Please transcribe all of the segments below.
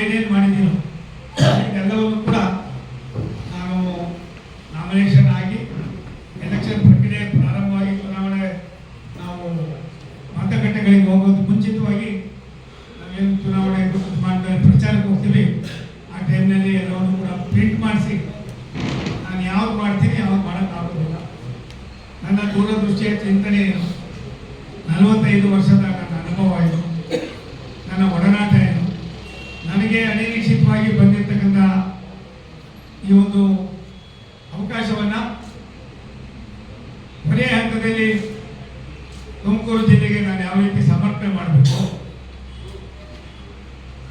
ಏನೇನು ಮಾಡಿದ್ದೀನೋ. ಎಲ್ಲವನ್ನು ಕೂಡ ನಾನು ನಾಮಿನೇಷನ್ ಆಗಿ ಎಲೆಕ್ಷನ್ ಪ್ರಕ್ರಿಯೆ ಪ್ರಾರಂಭವಾಗಿ ಚುನಾವಣೆ ನಾವು ಮತಗಟ್ಟೆಗಳಿಗೆ ಹೋಗೋದು ಮುಂಚಿತವಾಗಿ ನಾವೇನು ಚುನಾವಣೆ ಮಾಡ್ತಾರೆ ಪ್ರಚಾರಕ್ಕೆ ಹೋಗ್ತೀವಿ. ಆ ಟೈಮ್ನಲ್ಲಿ ಎಲ್ಲವನ್ನು ಕೂಡ ಪ್ರಿಂಟ್ ಮಾಡಿಸಿ ನಾನು ಯಾವಾಗ ಮಾಡ್ತೀನಿ ಯಾವ್ದು ಮಾಡೋಕ್ಕಾಗೋದಿಲ್ಲ ನನ್ನ ದೂರದೃಷ್ಟಿಯ ಚಿಂತನೆ ನಲವತ್ತೈದು ವರ್ಷದ ನನ್ನ ಅನುಭವ ಇದು ನನ್ನ ಒಡನಾಟ ಏನು ನನಗೆ ಅನಿರೀಕ್ಷಿತವಾಗಿ ಬಂದಿರತಕ್ಕಂಥ ಈ ಒಂದು ಅವಕಾಶವನ್ನ ಹಂತದಲ್ಲಿ ತುಮಕೂರು ಜಿಲ್ಲೆಗೆ ನಾನು ಯಾವ ರೀತಿ ಸಮರ್ಪಣೆ ಮಾಡಬೇಕು?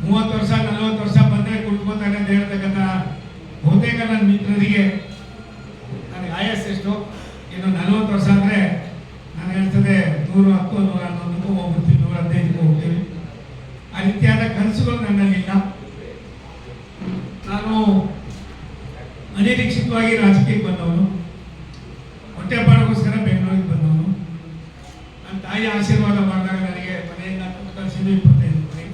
ಮೂವತ್ತು ವರ್ಷ, ನಲವತ್ತು ವರ್ಷ ಬಂದರೆ ಕುಟ್ಕೋತಾರೆ ಅಂತ ಹೇಳ್ತಕ್ಕಂಥ ಬಹುತೇಕ ನನ್ನ ಮಿತ್ರರಿಗೆ ನನಗೆ ಆಯಸ್ ಎಷ್ಟು? ಇನ್ನು ನಲವತ್ತು ವರ್ಷ ಅಂದರೆ ನಾನು ಹೇಳ್ತದೆ ನೂರು ಹತ್ತು, ನೂರ ಹನ್ನೊಂದಕ್ಕೂ ಹೋಗ್ಬಿಡ್ತೀವಿ ನೂರ ಹದಿನೈದಕ್ಕೂ ಹೋಗ್ತೀವಿ. ಆ ರೀತಿಯಾದ ಕನಸುಗಳು ನನ್ನಲ್ಲಿಲ್ಲ ನಾನು ಅನಿರೀಕ್ಷಿತವಾಗಿ ರಾಜಕೀಯಕ್ಕೆ ಬಂದವನು ಹೊಟ್ಟೆಪಾಡಿಗೋಸ್ಕರ ಬೆಂಗಳೂರಿಗೆ ಬಂದವನು ನನ್ನ ತಾಯಿ ಆಶೀರ್ವಾದ ಮಾಡಿದಾಗ ನನಗೆ ಮನೆಯಿಂದ ಕಳಿಸಿದ್ದು ಇಪ್ಪತ್ತೈದು ಮಂದಿ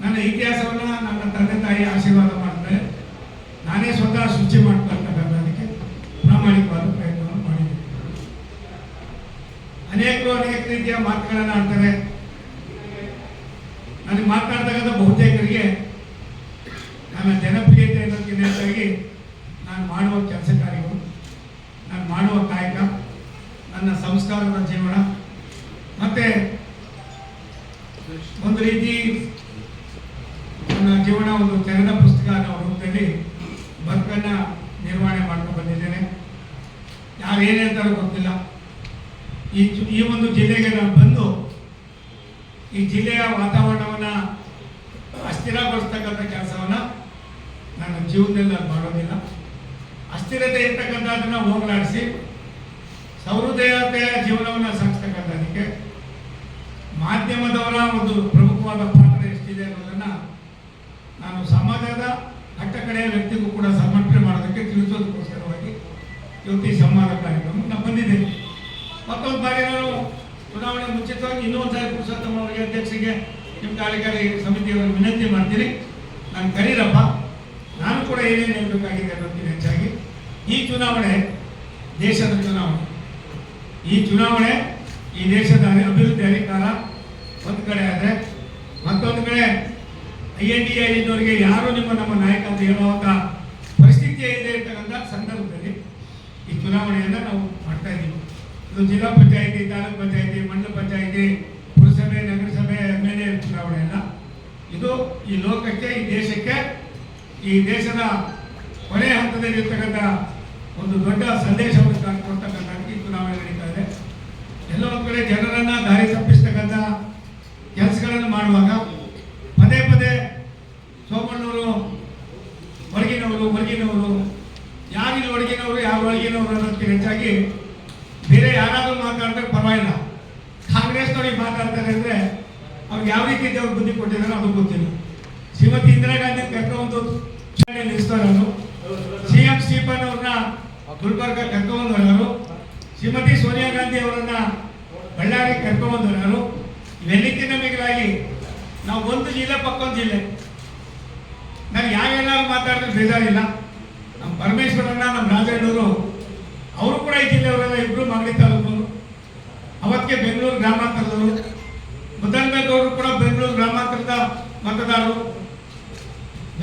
ನನ್ನ ಇತಿಹಾಸವನ್ನ ನನ್ನ ತಂದೆ ತಾಯಿ ಆಶೀರ್ವಾದ ಮಾಡ್ತಾರೆ. ನಾನೇ ಸ್ವತಃ ಶುಚಿ ಮಾಡ್ಕೊಳ್ತಕ್ಕಂಥದಕ್ಕೆ ಪ್ರಾಮಾಣಿಕವಾದ ಪ್ರಯತ್ನವನ್ನು ಮಾಡಿದ್ದೀನಿ. ಅನೇಕರು ಅನೇಕ ರೀತಿಯ ಮಾತುಗಳನ್ನು ಆಡ್ತಾರೆ. ನನಗೆ ಮಾತನಾಡ್ತಕ್ಕಂಥ ಬಹುತೇಕರಿಗೆ ನನ್ನ ಜನಪ್ರಿಯತೆ ಅನ್ನೋದಕ್ಕೆ ನಾನು ಮಾಡುವ ಕೆಲಸ ಕಾರ್ಯಗಳು, ನಾನು ಮಾಡುವ ಕಾಯಕ, ನನ್ನ ಸಂಸ್ಕಾರದ ಜೀವನ, ಮತ್ತೆ ಒಂದು ರೀತಿ ನನ್ನ ಜೀವನ ಒಂದು ತೆರೆದ ಪುಸ್ತಕ ಅನ್ನೋ ರೂಪದಲ್ಲಿ ಬದುಕನ್ನ ನಿರ್ವಹಣೆ ಮಾಡ್ಕೊಂಡು ಬಂದಿದ್ದೇನೆ. ಯಾರು ಏನು ಗೊತ್ತಿಲ್ಲ. ಈ ಈ ಒಂದು ಜಿಲ್ಲೆಗೆ ನಾನು ಬಂದು ಈ ಜಿಲ್ಲೆಯ ವಾತಾವರಣವನ್ನ ಅಸ್ಥಿರಗೊಳಿಸ್ತಕ್ಕಂಥ ಕೆಲಸವನ್ನು ನನ್ನ ಜೀವನದಲ್ಲಿ ನಾನು ಮಾಡೋದಿಲ್ಲ. ಅಸ್ಥಿರತೆ ಇರ್ತಕ್ಕಂಥದ್ದನ್ನ ಹೋಗಲಾಡಿಸಿ ಸೌಹೃದಯತೆಯ ಜೀವನವನ್ನು ಮಾಧ್ಯಮದವರ ಒಂದು ಪ್ರಮುಖವಾದ ಪಾತ್ರ ಎಷ್ಟಿದೆ ಅನ್ನೋದನ್ನ ನಾನು ಸಮಾಜದ ಕಟ್ಟ ಕಡೆಯ ವ್ಯಕ್ತಿಗೂ ಕೂಡ ಸಮರ್ಪಣೆ ಮಾಡೋದಕ್ಕೆ ತಿಳಿಸೋದಕ್ಕೋಸ್ಕರವಾಗಿ ಈ ಸಂವಾದ ಕಾರ್ಯಕ್ರಮ ನಾನು ಬಂದಿದ್ದೇನೆ. ಮತ್ತೊಂದು ಬಾರಿ ನಾನು ಚುನಾವಣೆ ಮುಂಚಿತವಾಗಿ ಇನ್ನೊಂದು ಸಾರಿ ಪುರುಷೋತ್ತಮ ಅವರಿಗೆ ಅಧ್ಯಕ್ಷರಿಗೆ ನಿಮ್ಮ ಕಾರ್ಯಕಾರಿ ಸಮಿತಿಯವರಿಗೆ ವಿನಂತಿ ಮಾಡ್ತೀನಿ. ನಾನು ಕರೀರಪ್ಪ, ನಾನು ಕೂಡ ಏನೇನು ಹೇಳಬೇಕಾಗಿದೆ ಅನ್ನೋದಕ್ಕೆ ಹೆಚ್ಚಾಗಿ ಈ ಚುನಾವಣೆ ದೇಶದ ಚುನಾವಣೆ. ಈ ಚುನಾವಣೆ ಈ ದೇಶದ ಅಭಿವೃದ್ಧಿ ಅಧಿಕಾರ ಒಂದು ಕಡೆ ಆದರೆ, ಮತ್ತೊಂದು ಕಡೆ, ಐ ಎನ್ ಡಿ ಇದ್ದವರಿಗೆ ಯಾರು ನಿಮ್ಮ ನಮ್ಮ ನಾಯಕ ಅಂತ ಹೇಳುವಂತ ಪರಿಸ್ಥಿತಿ ಇದೆ ಇರ್ತಕ್ಕಂಥ ಸಂದರ್ಭದಲ್ಲಿ ಈ ಚುನಾವಣೆಯನ್ನು ನಾವು ಮಾಡ್ತಾ ಇದ್ದೀವಿ. ಇದು ಜಿಲ್ಲಾ ಪಂಚಾಯಿತಿ, ತಾಲೂಕ್ ಪಂಚಾಯಿತಿ ಮಂಡಲ ಪಂಚಾಯಿತಿ, ಪುರಸಭೆ, ನಗರಸಭೆ, ಎಂ ಎಲ್ ಎ ಚುನಾವಣೆ ಇದು ಈ ಲೋಕಕ್ಕೆ, ಈ ದೇಶಕ್ಕೆ, ಈ ದೇಶದ ಕೊನೆ ಹಂತದಲ್ಲಿ ಇರ್ತಕ್ಕಂಥ ಒಂದು ದೊಡ್ಡ ಸಂದೇಶವನ್ನು ಕೊಡ್ತಕ್ಕಂಥ ಈ ಚುನಾವಣೆ ನಡೀತಾ ಇದೆ. ಎಲ್ಲ ಒಂದು ಕಡೆ ಜನರನ್ನ ಯಾರಿಲ್ಲಿ ಒಳಗಿನವರು ಯಾರು ಒಳಗಿನವರು ಅನ್ನೋದಕ್ಕೆ ಹೆಚ್ಚಾಗಿ ಬೇರೆ ಯಾರಾದರೂ ಮಾತಾಡ್ತಾರೆ ಪರವಾಗಿಲ್ಲ. ಕಾಂಗ್ರೆಸ್ನವ್ರಿಗೆ ಮಾತಾಡ್ತಾರೆ ಅಂದ್ರೆ ಅವ್ರು ಯಾವ ರೀತಿ ದೇವ್ರು ಬುದ್ಧಿ ಕೊಟ್ಟಿದ್ದಾರೆ ಅದು ಗೊತ್ತಿಲ್ಲ. ಶ್ರೀಮತಿ ಇಂದಿರಾ ಗಾಂಧಿ ಕರ್ಕೊಂಡು ನಿಲ್ಲಿಸ್ತಾರೆ ಅವರು. ಸಿ ಎಂ ಸ್ಟೀಫನ್ ಅವ್ರನ್ನ ಗುಲ್ಬರ್ಗ ಕರ್ಕೊಂಡ್ಬಂದವರು ಶ್ರೀಮತಿ ಸೋನಿಯಾ ಗಾಂಧಿ ಅವರನ್ನ ಬಳ್ಳಾರಿ ಕರ್ಕೊಂಡ್ಬಂದವರು ಇವೆಲ್ಲಕ್ಕಿಂತ ಮಿಗಿಲಾಗಿ ನಾವು ಒಂದು ಜಿಲ್ಲೆ ಪಕ್ಕೊಂದು ಜಿಲ್ಲೆ. ನಾನು ಯಾವೆಲ್ಲ ಮಾತಾಡಿದ್ರೆ ಬೇಜಾರಿಲ್ಲ. ನಮ್ಮ ಪರಮೇಶ್ವರನ್ನ ನಮ್ಮ ರಾಜಣ್ಣವರು, ಅವರು ಕೂಡ ಈ ಜಿಲ್ಲೆಯವರೆಲ್ಲ ಇಬ್ರು ಮಾಗಡಿ ತಾಲೂಕು. ಅವತ್ತಿಗೆ ಬೆಂಗಳೂರು ಗ್ರಾಮಾಂತರದವರು. ಮುದ್ದನ್ಬೇಗೌಡರು ಕೂಡ ಬೆಂಗಳೂರು ಗ್ರಾಮಾಂತರದ ಮತದಾರರು.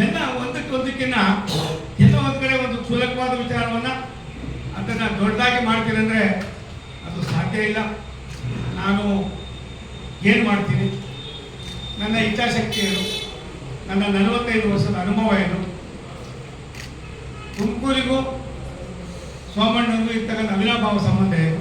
ಎಲ್ಲ ಒಂದಕ್ಕೆ ಒಂದಕ್ಕಿನ್ನ ಎಲ್ಲ ಒಂದ್ ಕಡೆ ಒಂದು ಸುಲಭವಾದ ವಿಚಾರವನ್ನ ಅದನ್ನ ದೊಡ್ಡದಾಗಿ ಮಾಡ್ತೀನಿ ಅಂದ್ರೆ ಅದು ಸಾಧ್ಯ ಇಲ್ಲ. ನಾನು ಏನು ಮಾಡ್ತೀನಿ? ನನ್ನ ಇಚ್ಛಾಶಕ್ತಿ ಏನು? ನನ್ನ ನಲವತ್ತೈದು ವರ್ಷದ ಅನುಭವ ಏನು? ತುಮಕೂರಿಗೂ ಸೋಮಣ್ಣನಿಗೂ ಇರ್ತಕ್ಕಂಥ ಅವಿನಾಭಾವ ಸಂಬಂಧ ಏನು